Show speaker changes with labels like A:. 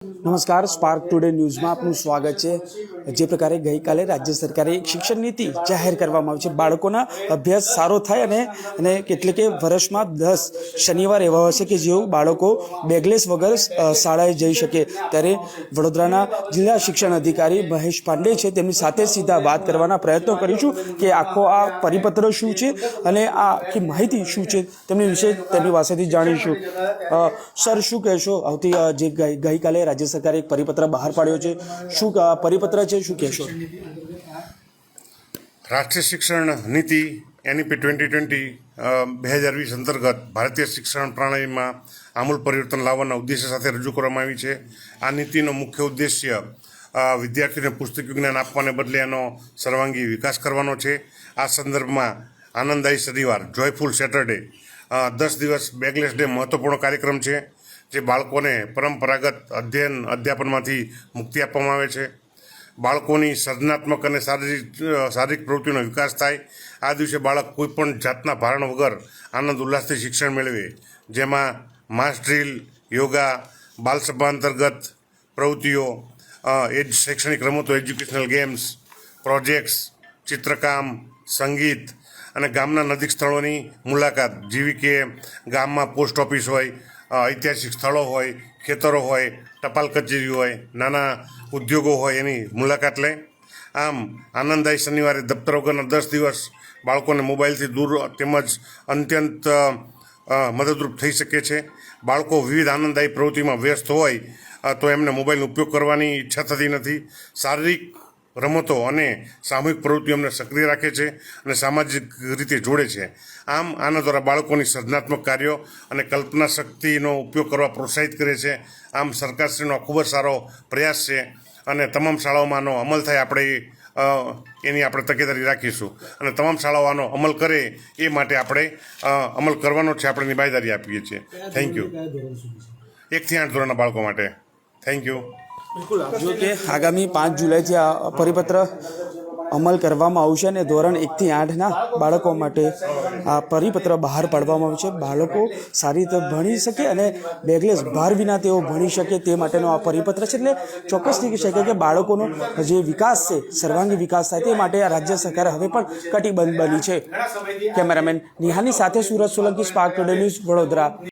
A: નમસ્કાર spark today ન્યૂઝમાં આપનું સ્વાગત છે. જે પ્રકારે ગઈકાલે રાજ્ય સરકારે એક શિક્ષણ નીતિ જાહેર કરવામાં આવી છે. બાળકોના અભ્યાસ સારો થાય અને અને એટલે કે વર્ષમાં દસ શનિવાર એવા હશે કે જેઓ બાળકો બેગલેસ વગર શાળાએ જઈ શકે. ત્યારે વડોદરાના જિલ્લા શિક્ષણ અધિકારી મહેશ પાંડે છે તેમની સાથે સીધા વાત કરવાના પ્રયત્નો કરીશું કે આખો આ પરિપત્ર શું છે અને આ આખી માહિતી શું છે તેમની વિશે તેમની પાસેથી જાણીશું. સર, શું કહેશો? આવતી જે ગઈકાલે રાજ્ય સરકારે એક પરિપત્ર બહાર પાડ્યો છે. શું પરિપત્ર છે? શું કહેશો?
B: રાષ્ટ્રીય શિક્ષણ નીતિ એનઈપી ટ્વેન્ટી ટ્વેન્ટી બે હજાર વીસ અંતર્ગત ભારતીય શિક્ષણ પ્રણાલીમાં આમૂલ પરિવર્તન લાવવાના ઉદ્દેશ્ય સાથે રજૂ કરવામાં આવી છે. આ નીતિનો મુખ્ય ઉદ્દેશ્ય વિદ્યાર્થીઓને પુસ્તક જ્ઞાન આપવાને બદલે એનો સર્વાંગી વિકાસ કરવાનો છે. આ સંદર્ભમાં આનંદદાયી શનિવાર જોયફુલ સેટરડે દસ દિવસ બેગલેસ ડે મહત્વપૂર્ણ કાર્યક્રમ છે. જે બાળકોને પરંપરાગત અધ્યયન અધ્યાપનમાંથી મુક્તિ આપવામાં આવે છે. બાળકોની સર્જનાત્મક અને શારીરિક શારીરિક પ્રવૃત્તિનો વિકાસ થાય. આ દિવસે બાળક કોઈપણ જાતના ભારણ વગર આનંદ, ઉલ્લાસથી શિક્ષણ મેળવે. જેમાં માસ ડ્રીલ, યોગા બાલસભા અંતર્ગત પ્રવૃત્તિઓ એજ શૈક્ષણિક રમતો, એજ્યુકેશનલ ગેમ્સ, પ્રોજેક્ટ્સ, ચિત્રકામ, સંગીત અને ગામના નજીક સ્થળોની મુલાકાત. જેવી કે ગામમાં પોસ્ટ ઓફિસ હોય ઐતિહાસિક સ્થળો હોય, ખેતરો હોય, ટપાલ કચેરી હોય, નાના ઉદ્યોગો હોય એની મુલાકાત લે. આમ, આનંદદાયી શનિવારે દફતર વગરના દસ દિવસ બાળકોને મોબાઈલથી દૂર તેમજ અત્યંત મદદરૂપ થઈ શકે છે. બાળકો વિવિધ આનંદદાયી પ્રવૃત્તિમાં વ્યસ્ત હોય તો એમને મોબાઈલનો ઉપયોગ કરવાની ઈચ્છા થતી નથી. શારીરિક રમતો અને સામૂહિક પ્રવૃત્તિઓ અમને સક્રિય રાખે છે અને સામાજિક રીતે જોડે છે. આમ આના દ્વારા બાળકોની સર્જનાત્મક કાર્યો અને કલ્પના શક્તિનો ઉપયોગ કરવા પ્રોત્સાહિત કરે છે. આમ સરકારશ્રીનો ખૂબ જ સારો પ્રયાસ છે અને તમામ શાળાઓમાં આનો અમલ થાય આપણે એની આપણે તકેદારી રાખીશું. અને તમામ શાળાઓ આનો અમલ કરે એ માટે આપણે અમલ કરવાનો છે આપણે એની આપીએ છીએ. થેન્ક યુ એકથી આઠ ધોરણના બાળકો માટે. થેન્ક યુ
A: જો કે આગામી પાંચ જુલાઈથી આ પરિપત્ર અમલ કરવામાં આવશે અને ધોરણ એકથી આઠના બાળકો માટે આ પરિપત્ર બહાર પાડવામાં આવ્યું છે બાળકો સારી રીતે ભણી શકે અને બેગલેસ ભાર વિના તેઓ ભણી શકે તે માટેનો આ પરિપત્ર છે. એટલે ચોક્કસ થઈ શકે કે બાળકોનો જે વિકાસ છે, સર્વાંગી વિકાસ થાય તે માટે આ રાજ્ય સરકાર હવે પણ કટિબદ્ધ બની છે. કેમેરામેન નિહાની સાથે સુરત સોલંકી સ્પાર્ક ન્યૂઝ વડોદરા.